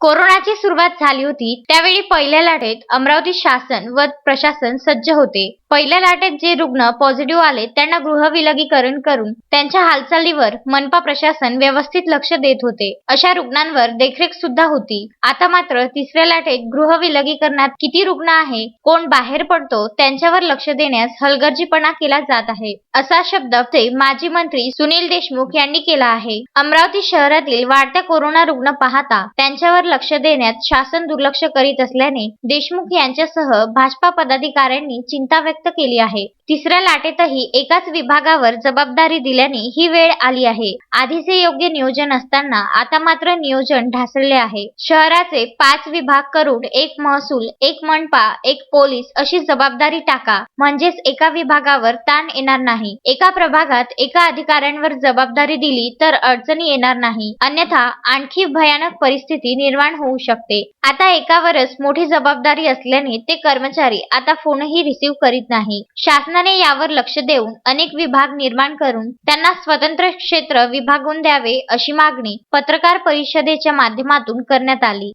कोरोनाची सुरुवात झाली होती त्यावेळी पहिल्या लाटेत अमरावती शासन व प्रशासन सज्ज होते. पहिल्या लाटेत जे रुग्ण पॉझिटिव्ह आले त्यांना गृहविलगीकरण करून त्यांच्या हालचालीवर मनपा प्रशासन व्यवस्थित लक्ष देत होते. अशा रुग्णांवर देखरेख सुद्धा होती. आता मात्र तिसऱ्या लाटेत गृहविलगीकरणात किती रुग्ण आहे कोण बाहेर पडतो त्यांच्यावर लक्ष देण्यास हलगर्जीपणा केला जात आहे असा शब्द ते माजी मंत्री सुनील देशमुख यांनी केला आहे. अमरावती शहरातील वाढत्या कोरोना रुग्ण पाहता त्यांच्यावर लक्ष देण्यात शासन दुर्लक्ष करीत असल्याने देशमुख यांच्यासह भाजपा पदाधिकाऱ्यांनी चिंता व्यक्त केली आहे. तिसऱ्या लाटेतही एकाच विभागावर जबाबदारी दिल्याने ही वेळ आली आहे. आधीचे योग्य नियोजन असताना आता मात्र नियोजन ढासळले आहे. शहराचे पाच विभाग करून एक महसूल एक मनपा एक पोलीस अशी जबाबदारी टाका. म्हणजेच एका विभागावर ताण येणार नाही. एका प्रभागात एका अधिकाऱ्यांवर जबाबदारी दिली तर अडचणी येणार नाही. अन्यथा आणखी भयानक परिस्थिती निर्माण होऊ शकते. आता एकावरच मोठी जबाबदारी असल्याने ते कर्मचारी आता फोनही रिसीव्ह करीत नाही. शासनाने यावर लक्ष देऊन अनेक विभाग निर्माण करून त्यांना स्वतंत्र क्षेत्र विभागून द्यावे अशी मागणी पत्रकार परिषदेच्या माध्यमातून करण्यात आली.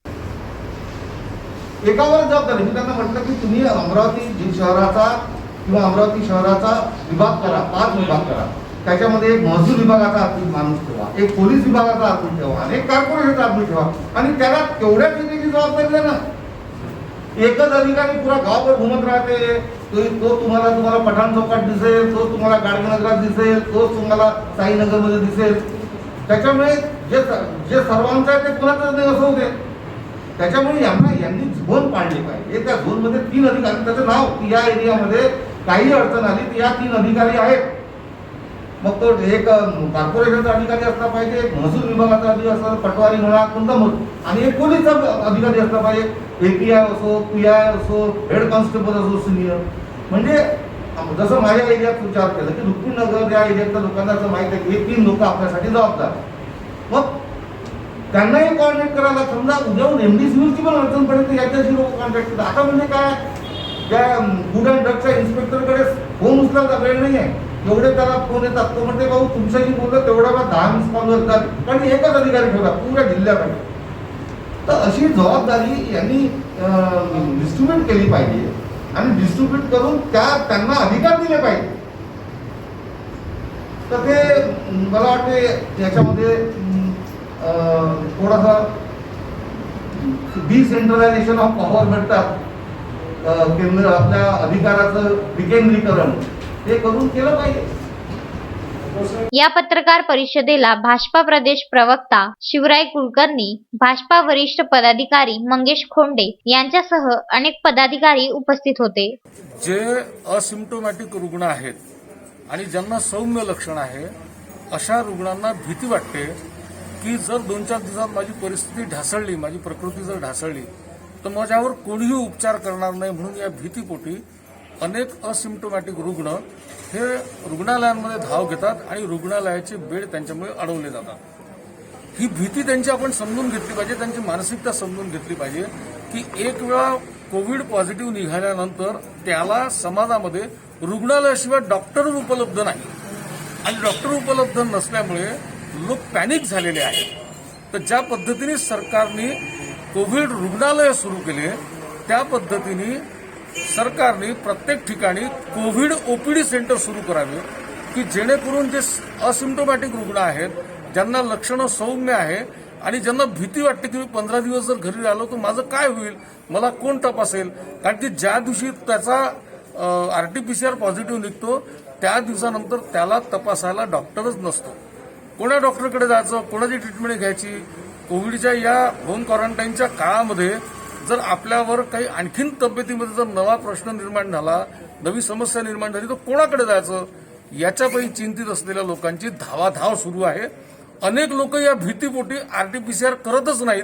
एकावर जबाबदारी. मी त्यांना म्हटलं की तुम्ही अमरावती शहराचा किंवा अमरावती शहराचा विभाग करा पाच विभाग करा. त्याच्यामध्ये एक महसूल विभागाचा आतून माणूस ठेवा एक पोलीस विभागाचा आतून ठेवा आणि एक कॉर्पोरेशनचा आतून ठेवा. आणि त्याला तेवढ्या ठिकाणी जबाबदारी द्या ना. एकच अधिकारी पुरा गावभर घुमत राहते. तो तो तुम्हाला तुम्हाला पठाण चौकात दिसेल तो तुम्हाला गाडगेनगरात दिसेल तोच तुम्हाला साईनगरमध्ये दिसेल. त्याच्यामुळे जे जे सर्वांचं आहे ते कुणाचं नाही असं होते त्याच्यामुळे यांना यांनी झोन पाडले पाहिजे. त्या झोनमध्ये तीन अधिकारी त्याचं नाव या एरियामध्ये काही अडचण आली तर या तीन अधिकारी आहेत. मग तो एक कॉर्पोरेशनचा अधिकारी असला पाहिजे एक महसूल विभागाचा अधिकारी असला पटवारी म्हणा कोणता म्हणून. आणि एक पोलीसचा अधिकारी असला पाहिजे. ए पी आय असो पी आय असो हेड कॉन्स्टेबल असो सिनियर म्हणजे जसं माझ्या एरियात विचार केला की रुक्मिणनगर या एरियातल्या लोकांना असं माहिती आहे की हे तीन लोक आपल्यासाठी जबाबदार मग त्यांनाही कॉन्टॅक्ट करायला समजा उद्याहून एम डी सिव्हिलची पण अडचण पडेल याच्याशी लोक कॉन्टॅक्ट करतात. आता म्हणजे काय? त्या फूड अँड ड्रगच्या इन्स्पेक्टरकडे फोन उचलायचा वेळ नाही आहे एवढे त्याला फोन येतात. तो म्हणते भाऊ तुमच्याशी बोललं तेवढा मग दहा मिस कॉल करतात. कारण एकच अधिकारी ठेवला पुऱ्या जिल्ह्यामध्ये. तर अशी जबाबदारी यांनी डिस्ट्रीब्यूट केली पाहिजे. आणि डिस्ट्रीब्यूट करून त्या त्यांना अधिकार दिले पाहिजे. तर ते मला वाटते याच्यामध्ये थोडासा डिसेंट्रलायझेशन ऑफ पॉवर भेटतात केंद्र आपल्या अधिकाराचं विकेंद्रीकरण. हे करून केलं पाहिजे. या पत्रकार परिषदेला भाजपा प्रदेश प्रवक्ता शिवराय कुलकर्णी भाजपा वरिष्ठ पदाधिकारी मंगेश खोंडे यांच्यासह अनेक पदाधिकारी उपस्थित होते. जे असिम्टोमॅटिक रुग्ण आहेत आणि ज्यांना सौम्य लक्षण आहे अशा रुग्णांना भीती वाटते की जर दोन चार दिवसात माझी परिस्थिती ढासळली माझी प्रकृती जर ढासळली तर माझ्यावर कोणीही उपचार करणार नाही म्हणून या भीतीपोटी अनेक असिम्टोमॅटिक रुग्ण हे रुग्णालयांमध्ये धाव घेतात आणि रुग्णालयाचे बेड त्यांच्यामुळे अडवले जातात. ही भीती त्यांची आपण समजून घेतली पाहिजे त्यांची मानसिकता समजून घेतली पाहिजे की एक वेळा कोविड पॉझिटिव्ह निघाल्यानंतर त्याला समाजामध्ये रुग्णालयाशिवाय डॉक्टर उपलब्ध नाही. आणि डॉक्टर उपलब्ध नसल्यामुळे लोक पॅनिक झालेले आहेत. तर ज्या पद्धतीने सरकारने कोविड रुग्णालय सुरू केले त्या पद्धतीने सरकारने प्रत्येक ठिकाणी कोविड ओपीडी सेंटर सुरू करावे की जेणेकरून जे असिम्टोमॅटिक रुग्ण आहेत ज्यांना लक्षणं सौम्य आहे आणि ज्यांना भीती वाटते की मी पंधरा दिवस जर घरी राहिलो तर माझं काय होईल मला कोण तपासेल? कारण की ज्या दिवशी त्याचा आरटीपीसीआर पॉझिटिव्ह निघतो त्या दिवसानंतर त्याला तपासायला डॉक्टरच नसतो. कोणा डॉक्टरकडे जायचं कोणाची ट्रीटमेंट घ्यायची? कोविडच्या या होम क्वारंटाईनच्या काळामध्ये जर आपल्यावर काही आणखीन तब्येतीमध्ये जर नवा प्रश्न निर्माण झाला नवी समस्या निर्माण झाली तर कोणाकडे जायचं? याच्यापैकी चिंतित असलेल्या लोकांची धावाधाव सुरू आहे. अनेक लोक या भीतीपोटी आरटीपीसीआर करतच नाहीत.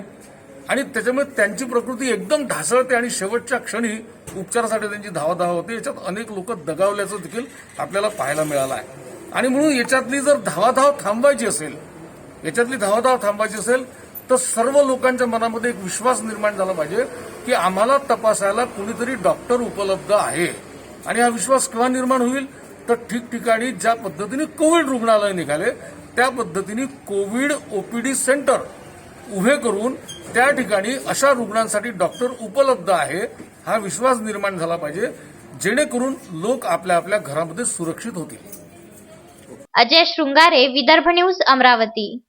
आणि त्याच्यामुळे त्यांची प्रकृती एकदम ढासळते आणि शेवटच्या क्षणी उपचारासाठी त्यांची धावाधाव होते. याच्यात अनेक लोक दगावल्याचं देखील आपल्याला पाहायला मिळालं आहे. आणि म्हणून याच्यातली जर धावाधाव थांबवायची असेल याच्यातली धावाधाव थांबवायची असेल तर सर्व लोकांच्या मनामध्ये एक विश्वास निर्माण झाला पाहिजे की आम्हाला तपासायला कुणीतरी डॉक्टर उपलब्ध आहे. आणि हा विश्वास केव्हा निर्माण होईल? तर ठिकठिकाणी ज्या पद्धतीने कोविड रुग्णालय निघाले त्या पद्धतीने कोविड ओपीडी सेंटर उभे करून त्या ठिकाणी अशा रुग्णांसाठी डॉक्टर उपलब्ध आहे हा विश्वास निर्माण झाला पाहिजे जेणेकरून लोक आपल्या आपल्या घरामध्ये सुरक्षित होतील. अजय शृंगारे विदर्भ न्यूज अमरावती.